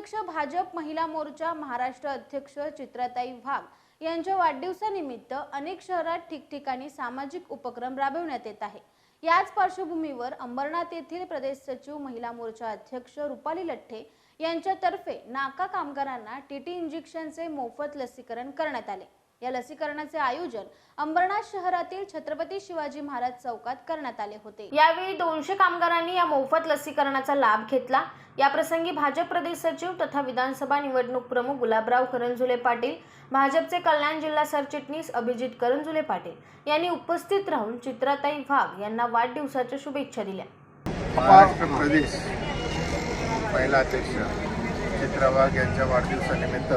कार्याध्यक्ष भाजप महिला मोर्चा महाराष्ट्र अध्यक्ष चित्रताई वाघ यांच्या वाढदिवसानिमित्त अनेक शहरात ठिकठिकाणी सामाजिक उपक्रम राबविण्यात येत आहे. याच पार्श्वभूमीवर अंबरनाथ येथील प्रदेश सचिव महिला मोर्चा अध्यक्ष रुपाली लठ्ठे यांच्यातर्फे नाका कामगारांना टीटी इंजेक्शनचे मोफत लसीकरण करण्यात आले. या लसीकरणाचे आयोजन अंबरनाथ शहरातील छत्रपती शिवाजी महाराज चौकात करण्यात आले होते. यावेळी दोनशे कामगारांनी या मोफत लसीकरणाचा लाभ घेतला. या प्रसंगी भाजप प्रदेश सचिव तथा विधानसभा निवडणूक प्रमुख गुलाबराव करंजुले पाटील भाजपचे कल्याण जिल्हा सरचिटणीस अभिजित करंजुले पाटील यांनी उपस्थित राहून चित्राताई वाघ यांना वाढदिवसाच्या शुभेच्छा दिल्या. महाराष्ट्र प्रदेश महिला अध्यक्ष चित्रा वाघ यांच्या वाढदिवसानिमित्त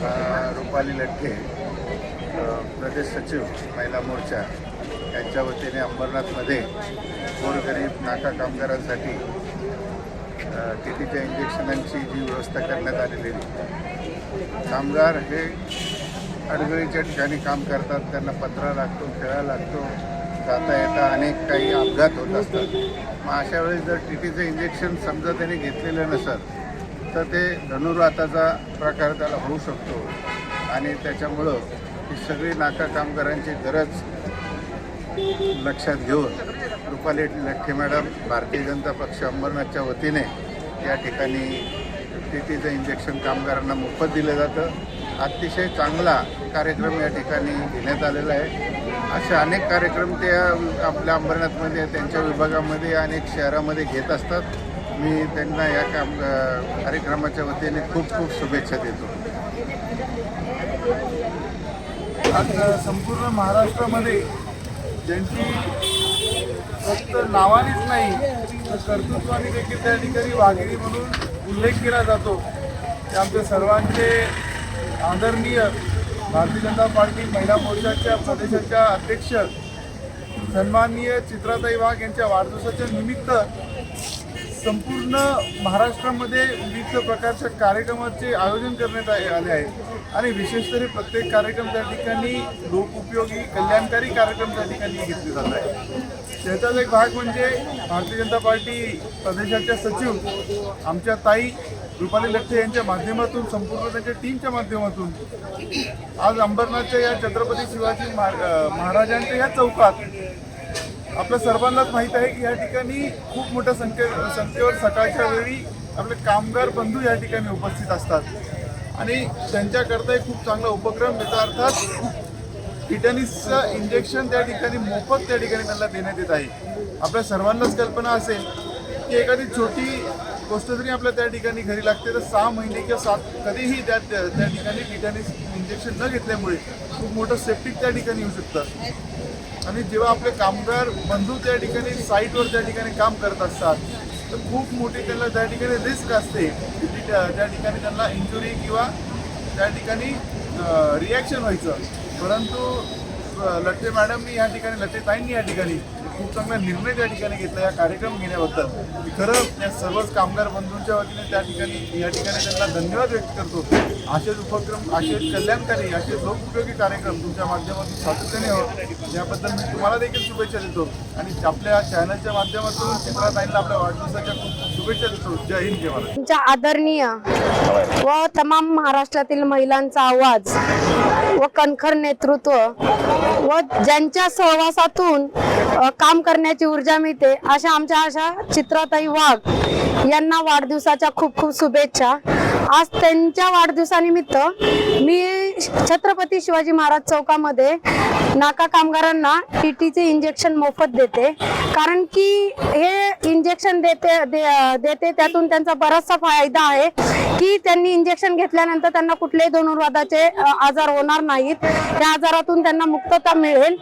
रुपाली लठ्ठे प्रदेश सचिव महिला मोर्चा यांच्या वतीने अंबरनाथमध्ये गोरगरीब नाका कामगारांसाठी टी टीच्या इंजेक्शनांची जी व्यवस्था करण्यात आलेली कामगार हे अडगळीच्या ठिकाणी काम करतात त्यांना पत्रा लागतो खेळा लागतो जाता येता अनेक काही अपघात होत असतात. मग अशा वेळेस जर टी टीचं इंजेक्शन समजा त्यांनी घेतलेलं नसत तर ते धनुर्वाताचा प्रकार त्याला होऊ शकतो. आणि त्याच्यामुळं ही सगळी नाका कामगारांची गरज लक्षात घेऊन रुपाली लठ्ठे मॅडम भारतीय जनता पक्ष अंबरनाथच्या वतीने या ठिकाणी टीटीचं इंजेक्शन कामगारांना मोफत दिलं जातं. अतिशय चांगला कार्यक्रम या ठिकाणी घेण्यात आलेला आहे. असे अनेक कार्यक्रम ते आपल्या अंबरनाथमध्ये त्यांच्या विभागामध्ये अनेक शहरामध्ये घेत असतात. मी त्यांना या काम कार्यक्रमाच्या वतीने खूप खूप शुभेच्छा देतो. आज संपूर्ण महाराष्ट्रामध्ये ज्यांची फक्त नावानेच नाही तर कर्तृत्वाने देखील त्या ठिकाणी वाघिणी म्हणून उल्लेख केला जातो. ते आमच्या सर्वांचे आदरणीय भारतीय जनता पार्टी महिला मोर्चाच्या प्रदेशाच्या अध्यक्ष सन्माननीय चित्राताई वाघ यांच्या वाढदिवसाच्या निमित्त संपूर्ण महाराष्ट्रामध्ये विविध प्रकारच्या कार्यक्रमाचे आयोजन करण्यात आ- आले आहे. आणि विशेष तरी प्रत्येक कार्यक्रम त्या ठिकाणी लोकउपयोगी कल्याणकारी कार्यक्रम त्या ठिकाणी घेतले जात आहे त्याचाच एक भाग म्हणजे भारतीय जनता पार्टी प्रदेशाच्या सचिव आमच्या ताई रुपाली लठ्ठे यांच्या माध्यमातून संपूर्ण त्यांच्या टीमच्या माध्यमातून आज अंबरनाथच्या या छत्रपती शिवाजी महाराजांच्या या चौकात आपल्या सर्वांनाच माहीत आहे की या ठिकाणी खूप मोठ्या संख्ये संख्येवर सकाळच्या वेळी आपले कामगार बंधू या ठिकाणी उपस्थित असतात. आणि त्यांच्याकरता एक खूप चांगला उपक्रम याचा अर्थात टिटॅनिसचं इंजेक्शन त्या ठिकाणी मोफत त्या ठिकाणी त्यांना देण्यात येत आहे. आपल्या सर्वांनाच कल्पना असेल की एखादी छोटी गोष्ट जरी आपल्या त्या ठिकाणी घरी लागते तर सहा महिने किंवा सात कधीही त्या त्या त्या ठिकाणी टिटॅनिस इंजेक्शन न घेतल्यामुळे खूप मोठं सेफ्टी त्या ठिकाणी येऊ शकतं. आणि जेव्हा आपले कामगार बंधू त्या ठिकाणी साईटवर त्या ठिकाणी काम करत असतात तर खूप मोठी त्यांना त्या ठिकाणी रिस्क असते की त्या ठिकाणी त्यांना इंजुरी किंवा त्या ठिकाणी रिॲक्शन व्हायचं. परंतु लट्टे मॅडमनी या ठिकाणी लट्टे ताईंनी या ठिकाणी खूप चांगला निर्णय त्या ठिकाणी घेतला या कार्यक्रम घेण्याबद्दल. खरंच खरं या सर्वच कामगार बंधूंच्या वतीने त्या ठिकाणी या ठिकाणी त्यांना धन्यवाद व्यक्त करतो. असेच उपक्रम असेच कल्याणकारी असे लोकउपयोगी कार्यक्रम तुमच्या माध्यमातून सातत्याने हो याबद्दल मी तुम्हाला देखील शुभेच्छा देतो. आणि आपल्या चॅनलच्या माध्यमातून चित्राताईंना आपल्या वाढदिवसाच्या खूप शुभेच्छा देतो. जय हिंद जय महाराज तुमच्या आदरणीय व तमाम महाराष्ट्रातील महिलांचा आवाज व कणखर नेतृत्व व ज्यांच्या सहवासातून काम करण्याची ऊर्जा मिळते अशा आमच्या अशा चित्राताई वाघ यांना वाढदिवसाच्या खूप खूप शुभेच्छा. आज त्यांच्या वाढदिवसानिमित्त मी छत्रपती शिवाजी महाराज चौकामध्ये नाका कामगारांना टी टीचे इंजेक्शन मोफत देते. कारण की हे इंजेक्शन देते दे- देते त्यातून त्यांचा बराचसा फायदा आहे की त्यांनी इंजेक्शन घेतल्यानंतर त्यांना कुठलेही धनुर्वादाचे आजार होणार नाहीत. त्या आजारातून त्यांना मुक्तता मिळेल.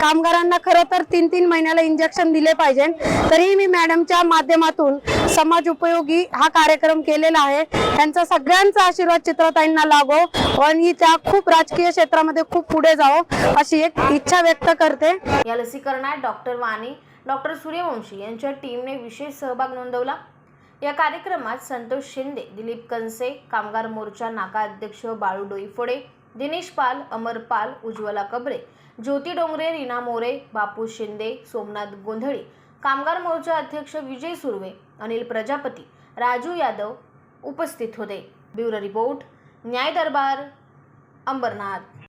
कामगारांना खरं तर तीन तीन महिन्याला इंजेक्शन दिले पाहिजे. तरीही मी मॅडमच्या माध्यमातून समाज उपयोगी हा कार्यक्रम केलेला आहे. त्यांचा सगळ्यांचा आशीर्वाद चित्रताईंना लागो आणि त्या खूप राजकीय क्षेत्रामध्ये खूप पुढे जावो अशी एक इच्छा व्यक्त करते. या लसीकरणात डॉक्टर वाणी डॉक्टर सूर्यवंशी यांच्या टीमने विशेष सहभाग नोंदवला. या कार्यक्रमात संतोष शिंदे दिलीप कनसे कामगार मोर्चा नाका अध्यक्ष बाळू डोईफोडे दिनेश पाल अमर पाल उज्ज्वला कबरे ज्योती डोंगरे रीना मोरे बापू शिंदे सोमनाथ गोंधळी कामगार मोर्चा अध्यक्ष विजय सुर्वे अनिल प्रजापती राजू यादव उपस्थित होते. ब्युरो रिपोर्ट न्याय दरबार अंबरनाथ.